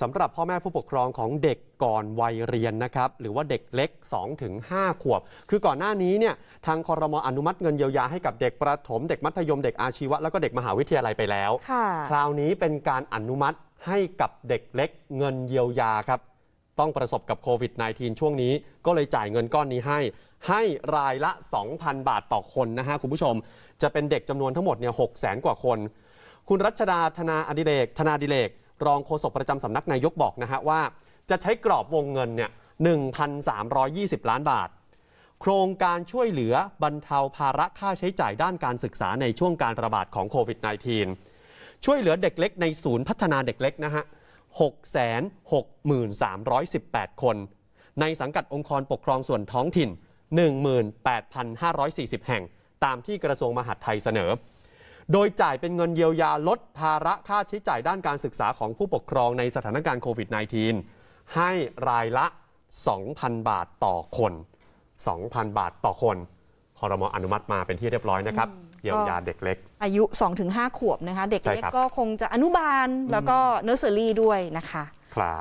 สำหรับพ่อแม่ผู้ปกครองของเด็กก่อนวัยเรียนนะครับหรือว่าเด็กเล็ก 2-5 ขวบ คือก่อนหน้านี้เนี่ยทางคอรมออนุมัติเงินเยียวยาให้กับเด็กประถม เด็กมัธยมเด็กอาชีวะแล้วก็เด็กมหาวิทยาลัยไปแล้วค่ะคราวนี้เป็นการอนุมัติให้กับเด็กเล็กเงินเยียวยาครับต้องประสบกับโควิด -19 ช่วงนี้ ก็เลยจ่ายเงินก้อนนี้ให้ ให้รายละ 2,000 บาทต่อคนนะฮะคุณผู้ชม จะเป็นเด็กจำนวนทั้งหมดเนี่ย6 0 0 0 0กว่าคน คุณรัชดาธนาอดิเรกธนาดิเลก รองโฆษกประจำสำนักนายกบอกนะฮะว่า จะใช้กรอบวงเงินเนี่ย1,320 ล้านบาท โครงการช่วยเหลือบรรเทาภาระค่าใช้จ่ายด้านการศึกษาในช่วงการระบาดของโควิด -19 ช่วยเหลือเด็กเล็กในศูนย์พัฒนาเด็กเล็กนะฮะ663,18คน ในสังกัดองค์กรปกครองส่วนท้องถิ่น 18,540 แห่ง ตามที่กระทรวงมหาดไทยเสนอ โดยจ่ายเป็นเงินเยียวยาลดภาระค่าใช้จ่ายด้านการศึกษาของผู้ปกครองในสถานการณ์โควิด -19 ให้รายละ 2,000 บาทต่อคน 2,000 บาทต่อคนคอรมออนุมัติมาเป็นที่เรียบร้อยนะครับเยียวยาเด็กเล็ก อายุ 2-5 ขวบนะคะ เด็กใช่เล็กครับก็คงจะอนุบาลแล้วก็เนอร์เซอรี่ด้วยนะคะ ครับ